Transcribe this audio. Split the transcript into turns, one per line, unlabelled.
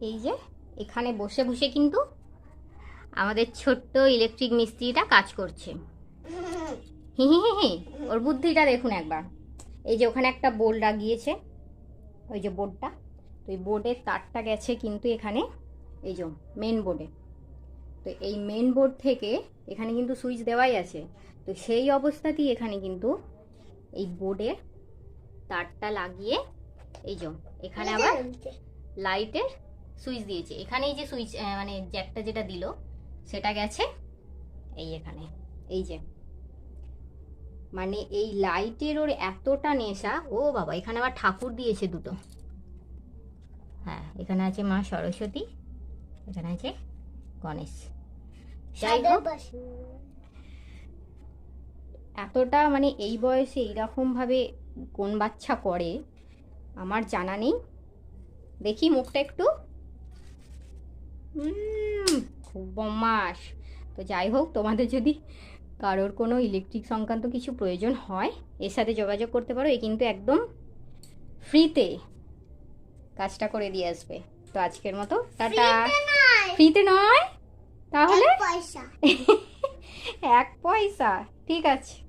এই যে এখানে বসে বসে কিন্তু আমাদের ছোট্ট ইলেকট্রিক মিস্ত্রিটা কাজ করছে। হি হি হি হি ওর বুদ্ধিটা দেখুন একবার। এই যে ওখানে একটা বোর্ড লাগিয়েছে। ওই যে বোর্ডটা। তো এই বোর্ডের তারটা গেছে কিন্তু এখানে এই যে মেন বোর্ডে তো এই মেন বোর্ড থেকে এখানে কিন্তু সুইচ দেওয়াই আছে। তো সেই অবস্থাতেই এখানে কিন্তু এই বোর্ডে তারটা লাগিয়ে এই যে এখানে আবার লাইটের সুইচ দিয়েছে। এখানেই যে সুইচ মানে জ্যাকটা যেটা দিল সেটা গেছে এই এখানে। এই যে। মানে এই লাইটের ওর এতটা নেশা ও বাবা এখানে আবার ঠাকুর দিয়েছে দুটো। হ্যাঁ এখানে আছে মা সরস্বতী এখানে আছে গণেশ। যাই হোক। এতটা মানে এই বয়সে এইরকমভাবে কোন বাচ্চা করে আমার জানা নেই। দেখি মুখটা একটু। খুব বম্মাস তো যাই হোক তোমাদের যদি কারোর কোনো ইলেকট্রিক সংক্রান্ত কিছু প্রয়োজন হয় এর সাথে যোগাযোগ করতে পারো। এ কিন্তু একদম ফ্রিতে কাজটা করে দিয়ে আসবে। তো আজকের মতো টাটা। ফ্রিতে নয়। তাহলে?
পয়সা।
এক পয়সা। ঠিক আছে।